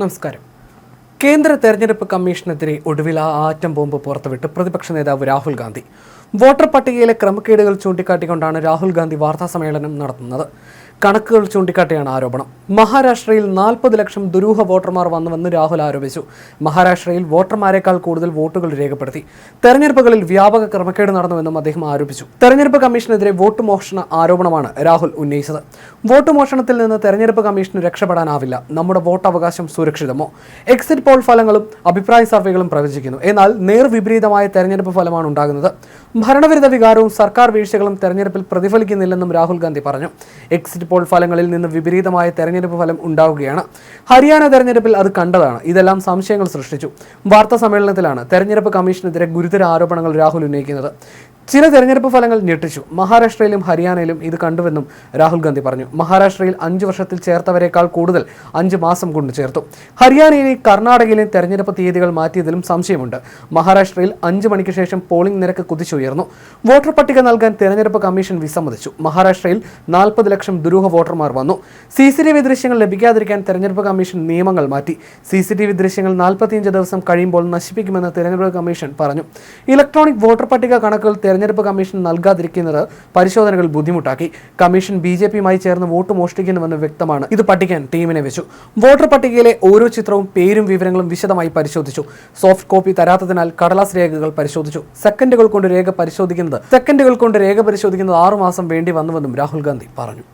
നമസ്കാരം. കേന്ദ്ര തെരഞ്ഞെടുപ്പ് കമ്മീഷനെതിരെ ഒടുവിൽ ആ ആറ്റം ബോംബ് പുറത്തുവിട്ട് പ്രതിപക്ഷ നേതാവ് രാഹുൽ ഗാന്ധി. വോട്ടർ പട്ടികയിലെ ക്രമക്കേടുകൾ ചൂണ്ടിക്കാട്ടിക്കൊണ്ടാണ് രാഹുൽ ഗാന്ധി വാർത്താ സമ്മേളനം നടത്തുന്നത്. കണക്കുകൾ ചൂണ്ടിക്കാട്ടിയാണ് ആരോപണം. മഹാരാഷ്ട്രയിൽ നാൽപ്പത് ലക്ഷം ദുരൂഹ വോട്ടർമാർ വന്നുവെന്ന് രാഹുൽ ആരോപിച്ചു. മഹാരാഷ്ട്രയിൽ വോട്ടർമാരെക്കാൾ കൂടുതൽ വോട്ടുകൾ രേഖപ്പെടുത്തി. തെരഞ്ഞെടുപ്പുകളിൽ വ്യാപക ക്രമക്കേട് നടന്നുവെന്നും അദ്ദേഹം ആരോപിച്ചു. തെരഞ്ഞെടുപ്പ് കമ്മീഷനെതിരെ വോട്ട് മോഷണ ആരോപണമാണ് രാഹുൽ ഉന്നയിച്ചത്. വോട്ട് മോഷണത്തിൽ നിന്ന് തെരഞ്ഞെടുപ്പ് കമ്മീഷന് രക്ഷപ്പെടാനാവില്ല. നമ്മുടെ വോട്ടവകാശം സുരക്ഷിതമോ? എക്സിറ്റ് പോൾ ഫലങ്ങളും അഭിപ്രായ സർവേകളും പ്രവചിക്കുന്നു. എന്നാൽ നേർവിപരീതമായ തെരഞ്ഞെടുപ്പ് ഫലമാണ് ഉണ്ടാകുന്നത്. ഭരണവിരുദ്ധ വികാരവും സർക്കാർ വീഴ്ചകളും തെരഞ്ഞെടുപ്പിൽ പ്രതിഫലിക്കുന്നില്ലെന്നും രാഹുൽ ഗാന്ധി പറഞ്ഞു. എക്സിറ്റ് പോൾ ഫലങ്ങളിൽ നിന്ന് വിപരീതമായ തെരഞ്ഞെടുപ്പ് ഫലം ഉണ്ടാവുകയാണ്. ഹരിയാന തെരഞ്ഞെടുപ്പിൽ അത് കണ്ടതാണ്. ഇതെല്ലാം സംശയങ്ങൾ സൃഷ്ടിച്ചു. വാർത്താ സമ്മേളനത്തിലാണ് തെരഞ്ഞെടുപ്പ് കമ്മീഷനെതിരെ ഗുരുതര ആരോപണങ്ങൾ രാഹുൽ ഉന്നയിക്കുന്നത്. ചില തെരഞ്ഞെടുപ്പ് ഫലങ്ങൾ ഞെട്ടിച്ചു. മഹാരാഷ്ട്രയിലും ഹരിയാനയിലും ഇത് കണ്ടുവെന്നും രാഹുൽ ഗാന്ധി പറഞ്ഞു. മഹാരാഷ്ട്രയിൽ അഞ്ച് വർഷത്തിൽ ചേർത്തവരെക്കാൾ കൂടുതൽ അഞ്ച് മാസം കൊണ്ട് ചേർത്തു. ഹരിയാനയിലെയും കർണാടകയിലെയും തെരഞ്ഞെടുപ്പ് തീയതികൾ മാറ്റിയതിലും സംശയമുണ്ട്. മഹാരാഷ്ട്രയിൽ അഞ്ച് മണിക്ക് ശേഷം പോളിംഗ് നിരക്ക് കുതിച്ചുയർന്നു. വോട്ടർ പട്ടിക നൽകാൻ തെരഞ്ഞെടുപ്പ് കമ്മീഷൻ വിസമ്മതിച്ചു. മഹാരാഷ്ട്രയിൽ നാൽപ്പത് ലക്ഷം ദുരൂഹ വോട്ടർമാർ വന്നു. സി സി ടി വി ദൃശ്യങ്ങൾ ലഭിക്കാതിരിക്കാൻ തെരഞ്ഞെടുപ്പ് കമ്മീഷൻ നിയമങ്ങൾ മാറ്റി. സി സി ടി വി ദൃശ്യങ്ങൾ നാൽപ്പത്തിയഞ്ച് ദിവസം കഴിയുമ്പോൾ നശിപ്പിക്കുമെന്ന് തെരഞ്ഞെടുപ്പ് കമ്മീഷൻ പറഞ്ഞു. ഇലക്ട്രോണിക് വോട്ടർ പട്ടിക കണക്കുകൾ തെരഞ്ഞെടുപ്പ് കമ്മീഷൻ നൽകാതിരിക്കുന്നത് പരിശോധനകൾ ബുദ്ധിമുട്ടാക്കി. കമ്മീഷൻ ബി ജെ പിയുമായി ചേർന്ന് വോട്ട് മോഷ്ടിക്കുന്നുവെന്ന് വ്യക്തമാണ്. ഇത് പഠിക്കാൻ ടീമിനെ വെച്ചു. വോട്ടർ പട്ടികയിലെ ഓരോ ചിത്രവും പേരും വിവരങ്ങളും വിശദമായി പരിശോധിച്ചു. സോഫ്റ്റ് കോപ്പി തരാത്തതിനാൽ കടലാസ് രേഖകൾ പരിശോധിച്ചു. സെക്കൻഡുകൾ കൊണ്ട് രേഖ പരിശോധിക്കുന്നത് സെക്കൻഡുകൾ കൊണ്ട് രേഖ പരിശോധിക്കുന്നത് ആറുമാസം വേണ്ടി വന്നുവെന്നും രാഹുൽ ഗാന്ധി പറഞ്ഞു.